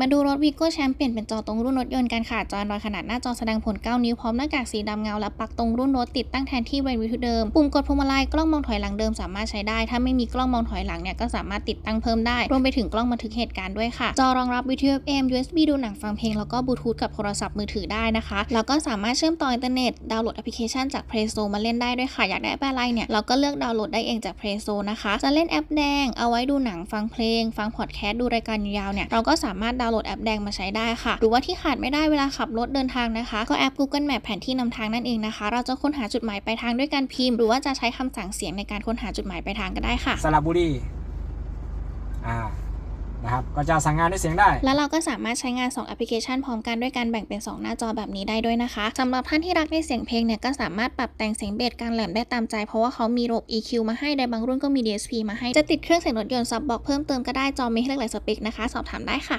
มาดูรถ Vigo Champ เปลี่ยนเป็นจอตรงรุ่นรถยนต์กันค่ะ จอ Android ขนาดหน้าจอแสดงผล 9 นิ้วพร้อมหน้ากากสีดำเงาและปักตรงรุ่นรถติดตั้งแทนที่เบรนวิทเดิม ปุ่มกดพวงมาลัยกล้องมองถอยหลังเดิมสามารถใช้ได้ ถ้าไม่มีกล้องมองถอยหลังเนี่ยก็สามารถติดตั้งเพิ่มได้ รวมไปถึงกล้องบันทึกเหตุการณ์ด้วยค่ะ จอรองรับวิทยุ FM USB ดูหนังฟังเพลงแล้วก็บลูทูธกับโทรศัพท์มือถือได้นะคะ แล้วก็สามารถเชื่อมต่ออินเทอร์เน็ตดาวน์โหลดแอปพลิเคชันจาก Play Store มาเล่นได้ด้วยค่ะ อยากได้แอปอะไรเนี่ยเราก็เลือกดาวน์โหลดได้เองจาก Play Store นะคะ จะเล่นแอปแดง เอาไว้ดูหนังฟังเพลง ฟังพอดแคสต์ดูรายการยาวๆเนี่ยเราก็สามารถดาวน์โหลดแอปแดงมาใช้ได้ค่ะ หรือว่าที่ขาดไม่ได้เวลาขับรถเดินทางนะคะ ก็แอป Google Map แผนที่นำทางนั่นเองนะคะ เราจะค้นหาจุดหมายปลายทางด้วยการพิมพ์ หรือว่าจะใช้คำสั่งเสียงในการค้นหาจุดหมายปลายทางก็ได้ค่ะสระบุรีอ่านะครับก็จะสั่งงานด้วยเสียงได้ แล้วเราก็สามารถใช้งาน 2 แอปพลิเคชันพร้อมกันด้วยการแบ่งเป็น 2 หน้าจอแบบนี้ได้ด้วยนะคะสำหรับท่านที่รักในเสียงเพลงเนี่ยก็สามารถปรับแต่งเสียงเบสกลางแหลมได้ตามใจ เพราะว่าเขามีระบบ EQ มาให้ในบางรุ่นก็มี DSP มาให้ จะติดเครื่องเสียงรถยนต์ซับบ็อกเพิ่มเติมก็ได้จอมีให้เลือกหลายสเปคนะคะ สอบถามได้ค่ะ